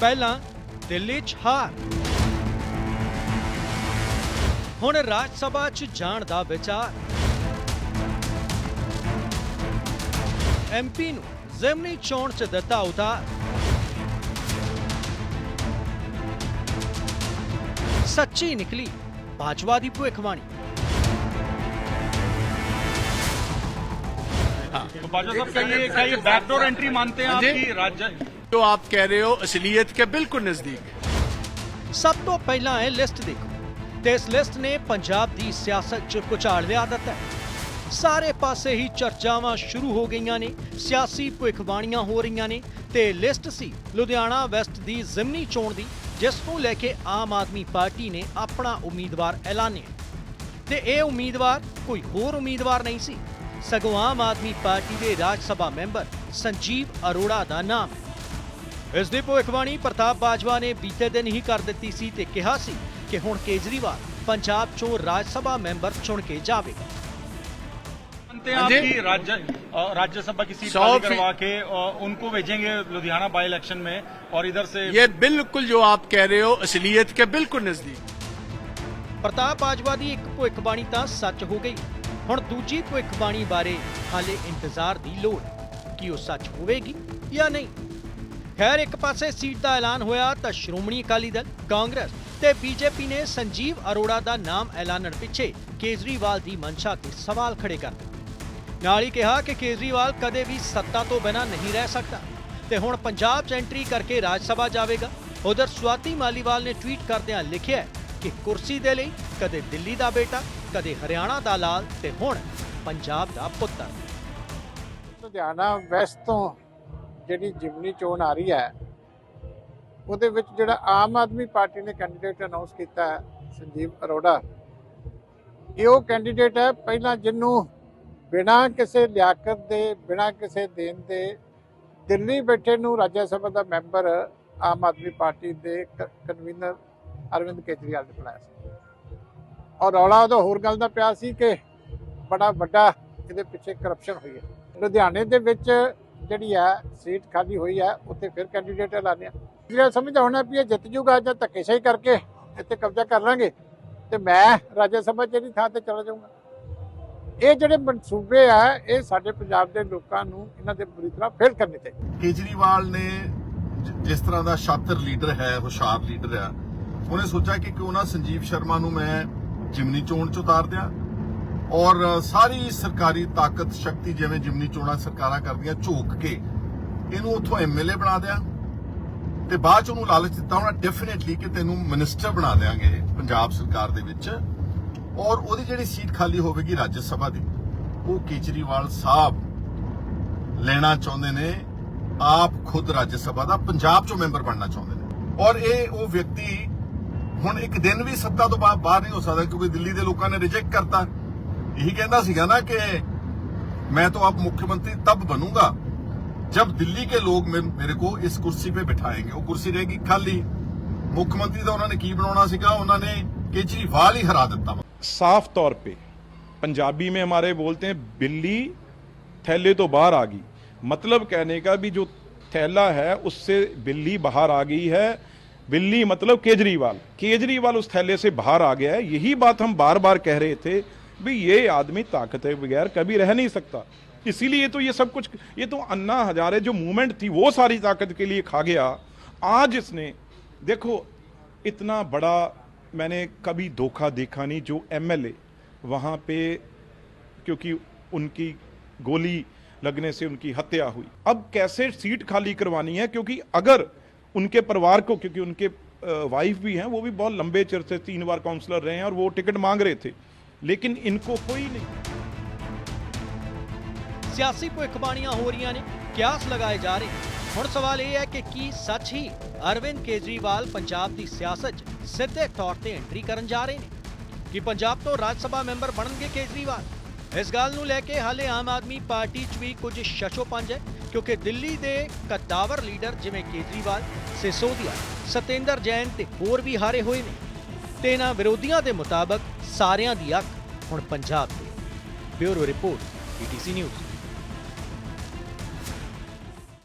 ਪਹਿਲਾਂ ਦਿੱਲੀ 'ਚ ਹਾਰ ਹੁਣ ਰਾਜ ਸਭਾ 'ਚ ਜਾਣ ਦਾ ਵਿਚਾਰ ਐਮਪੀ ਨੂੰ ਜ਼ਿਮਨੀ ਚੋਣ 'ਚ ਦਿੱਤਾ ਉਤਾਰ ਸੱਚੀ ਨਿਕਲੀ ਬਾਜਵਾ ਦੀ ਭਵਿੱਖਬਾਣੀ तो बाजवा साहब क्या ये क्या ये बैकडोर एंट्री मानते हैं आप जी। कि राज्य ਜੋ ਆਪ ਕਹਿ ਰਹੇ ਹੋ ਅਸਲੀਅਤ ਕੇ ਬਿਲਕੁਲ ਨਜ਼ਦੀਕ ਸਭ ਤੋਂ ਪਹਿਲਾਂ ਇਹ ਲਿਸਟ ਦੇਖੋ ਤੇ ਇਸ ਲਿਸਟ ਨੇ ਪੰਜਾਬ ਦੀ ਸਿਆਸਤ 'ਚ ਕੁਚਾਲ ਲਿਆ ਦਿੱਤਾ ਸਾਰੇ ਪਾਸੇ ਹੀ ਚਰਚਾਵਾਂ ਸ਼ੁਰੂ ਹੋ ਗਈਆਂ ਨੇ ਸਿਆਸੀ ਭੁਖਵਾਣੀਆਂ ਹੋ ਰਹੀਆਂ ਨੇ ਤੇ ਲਿਸਟ ਸੀ ਲੁਧਿਆਣਾ ਵੈਸਟ ਦੀ ਜ਼ਿਮਨੀ ਚੋਣ ਦੀ ਜਿਸ ਨੂੰ ਲੈ ਕੇ ਆਮ ਆਦਮੀ ਪਾਰਟੀ ਨੇ ਆਪਣਾ ਉਮੀਦਵਾਰ ਐਲਾਨਿਆ ਤੇ ਇਹ ਉਮੀਦਵਾਰ ਕੋਈ ਹੋਰ ਉਮੀਦਵਾਰ ਨਹੀਂ ਸੀ ਸਗੋਂ ਆਮ ਆਦਮੀ ਪਾਰਟੀ ਦੇ ਰਾਜ ਸਭਾ ਮੈਂਬਰ ਸੰਜੀਵ ਅਰੋੜਾ ਦਾ ਨਾਮ ਹੈ ਇਸ ਦੀ ਭਵਿੱਖਬਾਣੀ ਪ੍ਰਤਾਪ ਬਾਜਵਾ ਨੇ ਬੀਤੇ ਦਿਨ ਹੀ ਕਰ ਦਿੱਤੀ ਸੀ ਤੇ ਕਿਹਾ ਸੀ ਕਿ ਹੁਣ ਕੇਜਰੀਵਾਲ ਪੰਜਾਬ ਚੋਂ ਰਾਜ ਸਭਾ ਮੈਂਬਰ ਚੁਣ ਕੇ ਜਾਵੇਗਾ मानते हैं आप जी। कि राज्य अ, राज्यसभा की सीट सौ खाली फी- करवा के अ, उनको भेजेंगे लुधियाना बाई इलेक्शन में और इधर से ये बिल्कुल जो आप कह रहे हो असलियत के बिल्कुल नजदीक ਪ੍ਰਤਾਪ ਬਾਜਵਾ ਦੀ ਇੱਕ ਭਵਿੱਖਬਾਣੀ ਤਾਂ ਸੱਚ ਹੋ ਗਈ ਹੁਣ ਦੂਜੀ ਭਵਿੱਖਬਾਣੀ ਬਾਰੇ ਹਾਲੇ ਇੰਤਜ਼ਾਰ ਦੀ ਲੋੜ ਹੈ ਕਿ ਉਹ ਸੱਚ ਹੋਵੇਗੀ ਜਾਂ ਨਹੀਂ ਖੈਰ, ਇੱਕ ਪਾਸੇ ਸੀਟ ਦਾ ਐਲਾਨ ਹੋਇਆ ਤਾਂ ਸ਼੍ਰੋਮਣੀ ਅਕਾਲੀ ਦਲ, ਕਾਂਗਰਸ ਤੇ ਬੀਜੇਪੀ ਨੇ ਸੰਜੀਵ ਅਰੋੜਾ ਦਾ ਨਾਮ ਐਲਾਨਣ ਪਿੱਛੇ ਕੇਜਰੀਵਾਲ ਦੀ ਮਨਸ਼ਾ ਤੇ ਸਵਾਲ ਖੜੇ ਕਰ ਦਿੱਤੇ। ਨਾਲ ਹੀ ਕਿਹਾ ਕਿ ਕੇਜਰੀਵਾਲ ਕਦੇ ਵੀ ਸੱਤਾ ਤੋਂ ਬਿਨਾਂ ਨਹੀਂ ਰਹਿ ਸਕਦਾ ਤੇ ਹੁਣ ਪੰਜਾਬ 'ਚ ਐਂਟਰੀ ਕਰਕੇ ਰਾਜ ਸਭਾ ਜਾਵੇਗਾ। ਉਧਰ ਸਵਾਤੀ ਮਾਲੀਵਾਲ ਨੇ ਟਵੀਟ ਕਰਦਿਆਂ ਲਿਖਿਆ ਕਿ ਕੁਰਸੀ ਦੇ ਲਈ ਕਦੇ ਦਿੱਲੀ ਦਾ ਬੇਟਾ, ਕਦੇ ਹਰਿਆਣਾ ਦਾ ਲਾਲ ਤੇ ਹੁਣ ਪੰਜਾਬ ਦਾ ਪੁੱਤਰ। ਲੁਧਿਆਣਾ ਵੈਸਟ ਤੋਂ ਜਿਹੜੀ ਜਿਮਨੀ ਚੋਣ ਆ ਰਹੀ ਹੈ, ਉਹਦੇ ਵਿੱਚ ਜਿਹੜਾ ਆਮ ਆਦਮੀ ਪਾਰਟੀ ਨੇ ਕੈਂਡੀਡੇਟ ਅਨਾਉਂਸ ਕੀਤਾ ਹੈ, ਸੰਜੀਵ ਅਰੋੜਾ, ਇਹ ਉਹ ਕੈਂਡੀਡੇਟ ਹੈ, ਪਹਿਲਾਂ ਜਿਹਨੂੰ ਬਿਨਾਂ ਕਿਸੇ ਲਿਆਕਤ ਦੇ, ਬਿਨਾਂ ਕਿਸੇ ਦੇਣ ਦੇ ਦਿੱਲੀ ਬੈਠੇ ਨੂੰ ਰਾਜ ਸਭਾ ਦਾ ਮੈਂਬਰ ਆਮ ਆਦਮੀ ਪਾਰਟੀ ਦੇ ਕਨਵੀਨਰ ਅਰਵਿੰਦ ਕੇਜਰੀਵਾਲ ਨੇ ਬਣਾਇਆ ਸੀ। ਔਰ ਰੌਲਾ ਉਹਦਾ ਹੋਰ ਗੱਲ ਦਾ ਪਿਆ ਸੀ ਕਿ ਬੜਾ ਵੱਡਾ ਇਹਦੇ ਪਿੱਛੇ ਕਰਪਸ਼ਨ ਹੋਈ ਹੈ। ਲੁਧਿਆਣੇ ਦੇ ਵਿੱਚ ਜਿਹੜੀ ਹੈ ਸੀਟ ਖਾਲੀ ਹੋਈ ਹੈ ਉੱਥੇ ਫਿਰ ਕੈਂਡੀਡੇਟ ਐਲਾਨਿਆ ਜਿਹੜਾ ਸਮਝਦਾ ਹੋਣਾ ਵੀ ਇਹ ਜਿੱਤ ਜੂਗਾ ਜਾਂ ਧੱਕੇਸ਼ਾਹੀ ਕਰਕੇ ਇੱਥੇ ਕਬਜ਼ਾ ਕਰ ਲਾਂਗੇ, ਤੇ ਮੈਂ ਰਾਜ ਸਭਾ ਜਿਹੜੀ ਥਾਂ ਤੇ ਚਲਾ ਜਾਊਂਗਾ। ਇਹ ਜਿਹੜੇ ਮਨਸੂਬੇ ਆ, ਇਹ ਸਾਡੇ ਪੰਜਾਬ ਦੇ ਲੋਕਾਂ ਨੂੰ ਇਹਨਾਂ ਦੇ ਬੁਰੀ ਤਰ੍ਹਾਂ ਫੇਲ ਕਰਨੇ ਚਾਹੀਦੇ। ਕੇਜਰੀਵਾਲ ਨੇ ਜਿਸ ਤਰ੍ਹਾਂ ਦਾ ਸ਼ਾਤਰ ਲੀਡਰ ਹੈ, ਹੁਸ਼ਿਆਰ ਲੀਡਰ ਹੈ ਉਹਨੇ ਸੋਚਿਆ ਕਿ ਕਿਉਂ ਨਾ ਸੰਜੀਵ ਸ਼ਰਮਾ ਨੂੰ ਮੈਂ ਜਿਮਨੀ ਚੋਣ ਚ ਉਤਾਰ ਦਿਆਂ। ਔਰ ਸਾਰੀ ਸਰਕਾਰੀ ਤਾਕਤ, ਸ਼ਕਤੀ ਜਿਵੇਂ ਜਿਮਨੀ ਚੋਣਾਂ ਸਰਕਾਰਾਂ ਕਰਦੀਆਂ, ਝੋਕ ਕੇ ਇਹਨੂੰ ਉੱਥੋਂ ਐਮਐਲਏ ਬਣਾ ਦਿਆਂ ਤੇ ਬਾਅਦ ਚ ਉਹਨੂੰ ਲਾਲਚ ਦਿੱਤਾ ਹੋਣਾ ਡੈਫੀਨਿਟਲੀ ਕਿ ਤੈਨੂੰ ਮਿਨਿਸਟਰ ਬਣਾ ਦੇਾਂਗੇ ਪੰਜਾਬ ਸਰਕਾਰ ਦੇ ਵਿੱਚ। ਔਰ ਉਹਦੀ ਜਿਹੜੀ ਸੀਟ ਖਾਲੀ ਹੋਵੇਗੀ ਰਾਜ ਸਭਾ ਦੀ, ਉਹ ਕੇਜਰੀਵਾਲ ਸਾਹਿਬ ਲੈਣਾ ਚਾਹੁੰਦੇ ਨੇ, ਆਪ ਖੁਦ ਰਾਜ ਸਭਾ ਦਾ ਪੰਜਾਬ ਚੋਂ ਮੈਂਬਰ ਬਣਨਾ ਚਾਹੁੰਦੇ ਨੇ। ਔਰ ਇਹ ਉਹ ਵਿਅਕਤੀ ਹੁਣ ਇੱਕ ਦਿਨ ਵੀ ਸੱਤਾ ਤੋਂ ਬਾ- ਬਾਹਰ ਨਹੀਂ ਹੋ ਸਕਦਾ ਕਿਉਂਕਿ ਦਿੱਲੀ ਦੇ ਲੋਕਾਂ ਨੇ ਰਿਜੈਕਟ ਕਰਤਾ। ਇਹੀ ਕਹਿੰਦਾ ਸੀਗਾ ਨਾ ਕਿ मैं तो अब मुख्यमंत्री तब बनूंगा जब दिल्ली के लोग मे- मेरे को इस कुर्सी पे बिठाएंगे वो कुर्सी रहेगी खाली ਮੁੱਖ ਤਾਂ ਉਹਨਾਂ ਨੇ ਕੀ ਬਣਾਉਣਾ ਸੀਗਾ ਉਹਨਾਂ ਨੇ ਕੇਜਰੀਵਾਲ ਹੀ ਹਰਾ ਦਿੱਤਾ ਵਾ साफ तौर पे पंजाबी में हमारे बोलते हैं बिल्ली थैले तो बाहर आ गई मतलब कहने का भी जो थैला है उससे बिल्ली बाहर आ गई है बिल्ली मतलब केजरीवाल केजरीवाल उस थैले से बाहर आ गया है यही बात हम बार बार कह रहे थे भी ये आदमी ताकत के बगैर कभी रह नहीं सकता। इसीलिए तो ये सब कुछ, ये तो अन्ना हजारे जो मूवमेंट थी, वो सारी ताकत के लिए खा गया। आज इसने, देखो, इतना बड़ा मैंने कभी धोखा देखा नहीं, जो एमएलए वहाँ पे क्योंकि उनकी गोली लगने से उनकी हत्या हुई। अब कैसे सीट खाली करवानी है? क्योंकि अगर उनके परिवार को, क्योंकि उनके वाइफ भी हैं, वो भी बहुत लंबे चिर से तीन बार काउंसलर रहे हैं और वो टिकट मांग रहे थे। लेकिन इनको कोई नहीं ਸਿਆਸੀ ਭੁੱਖਬਾਣੀਆਂ ਹੋ ਰਹੀਆਂ ਨੇ ਕਿਆਸ ਲਗਾਏ ਜਾ ਰਹੇ ਨੇ। ਹੁਣ ਸਵਾਲ ਇਹ ਹੈ ਕਿ ਕੀ ਸੱਚ ਹੀ ਅਰਵਿੰਦ ਕੇਜਰੀਵਾਲ ਪੰਜਾਬ ਦੀ ਸਿਆਸਤ 'ਚ ਸਿੱਧੇ ਤੌਰ ਤੇ ਐਂਟਰੀ ਕਰਨ ਜਾ ਰਹੇ ਨੇ ਕਿ ਪੰਜਾਬ ਤੋਂ ਰਾਜ ਸਭਾ ਮੈਂਬਰ ਬਣਨਗੇ ਕੇਜਰੀਵਾਲ ਇਸ ਗੱਲ ਨੂੰ ਲੈ ਕੇ ਹਾਲੇ ਆਮ ਆਦਮੀ ਪਾਰਟੀ 'ਚ ਵੀ ਕੁਝ ਸ਼ਸ਼ੋਪੰਜ ਹੈ ਕਿਉਂਕਿ ਦਿੱਲੀ ਦੇ ਕਦਾਵਰ ਲੀਡਰ ਜਿਵੇਂ ਕੇਜਰੀਵਾਲ ਸਿਸੋਦੀਆ ਸਤੇਂਦਰ ਜੈਨ ਤੇ ਹੋਰ ਵੀ ਹਾਰੇ ਹੋਏ ਨੇ ਤੇ ਇਹਨਾਂ ਵਿਰੋਧੀਆਂ ਦੇ ਮੁਤਾਬਕ ਸਾਰਿਆਂ ਦੀ ਅੱਖ ਹੁਣ ਪੰਜਾਬ ਤੇ। Bureau report PTC news.